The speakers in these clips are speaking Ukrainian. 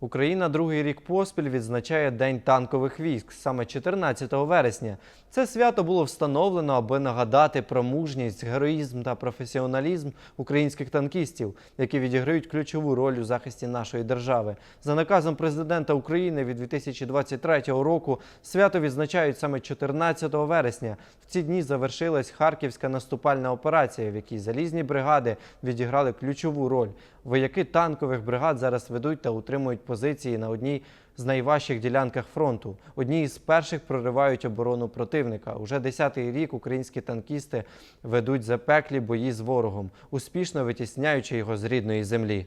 Україна другий рік поспіль відзначає День танкових військ саме 14 вересня. Це свято було встановлено, аби нагадати про мужність, героїзм та професіоналізм українських танкістів, які відіграють ключову роль у захисті нашої держави. За наказом президента України від 2023 року свято відзначають саме 14 вересня. В ці дні завершилась Харківська наступальна операція, в якій залізні бригади відіграли ключову роль. Вояки танкових бригад зараз ведуть та утримують позиції на одній з найважчих ділянках фронту. Одні із перших проривають оборону противника. Уже десятий рік українські танкісти ведуть запеклі бої з ворогом, успішно витісняючи його з рідної землі.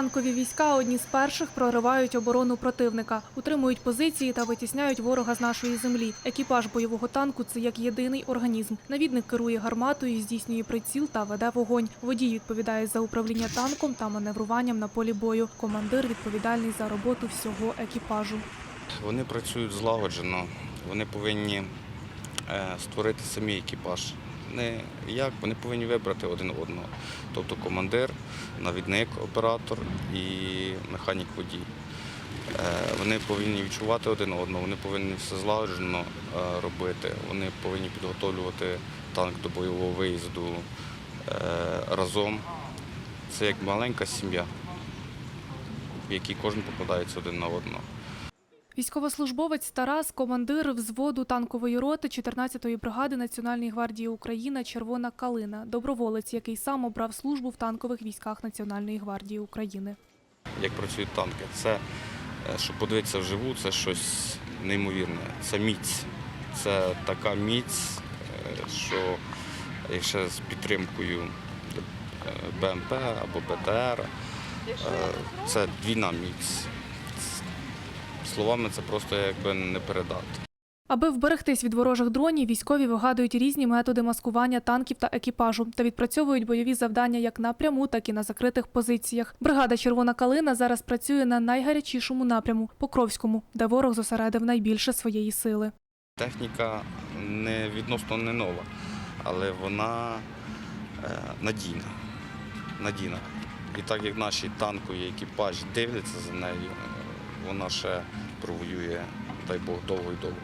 Танкові війська одні з перших проривають оборону противника, утримують позиції та витісняють ворога з нашої землі. Екіпаж бойового танку це як єдиний організм. Навідник керує гарматою, здійснює приціл та веде вогонь. Водій відповідає за управління танком та маневруванням на полі бою. Командир відповідальний за роботу всього екіпажу. Вони працюють злагоджено, вони повинні е, створити самі екіпаж. Не як, вони повинні вибрати один одного. Тобто командир, навідник, оператор і механік водій. Е, Вони повинні відчувати один одного, вони повинні все злагоджено е, робити, вони повинні підготовлювати танк до бойового виїзду е, разом. Це як маленька сім'я, в якій кожен покладається один на одного. Військовослужбовець Тарас, командир взводу танкової роти 14-ї бригади Національної гвардії України Червона калина, доброволець, який сам обрав службу в танкових військах Національної гвардії України. як працюють танки. Це, е, щоб подивитися вживу, це щось неймовірне. Це міць. Це така міць, е, що якщо з підтримкою е, БМП або БТР, це двійна міць. Словами це просто якби не передати. Аби вберегтись від ворожих дронів, військові вигадують різні методи маскування танків та екіпажу та відпрацьовують бойові завдання як напряму, так і на закритих позиціях. Бригада Червона калина зараз працює на найгарячішому напряму Покровському, де ворог зосередив найбільше своєї сили. Техніка не відносно не нова, але вона е, надійна. надійна. І так як наші танкові екіпажі дивляться за нею, вона ще провоює, дай Бог, довго і довго.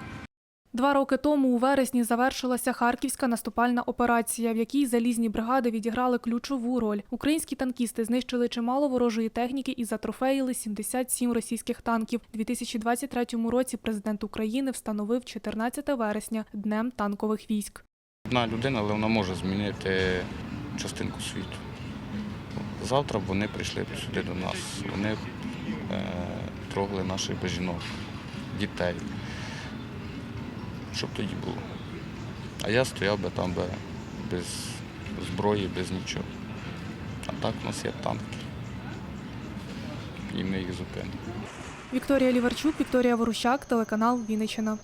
Два роки тому у вересні завершилася харківська наступальна операція, в якій залізні бригади відіграли ключову роль. Українські танкісти знищили чимало ворожої техніки і затрофеїли 77 російських танків. У 2023 році президент України встановив 14 вересня днем танкових військ. Одна людина, але вона може змінити частинку світу. Завтра б вони прийшли б сюди до нас. Вони е, трогали наших жінок, дітей. Що б тоді було? А я стояв би там би без зброї, без нічого. А так у нас є танки. І ми їх зупинимо. Вікторія Ліварчук, Вікторія Ворущак, телеканал Вінниччина.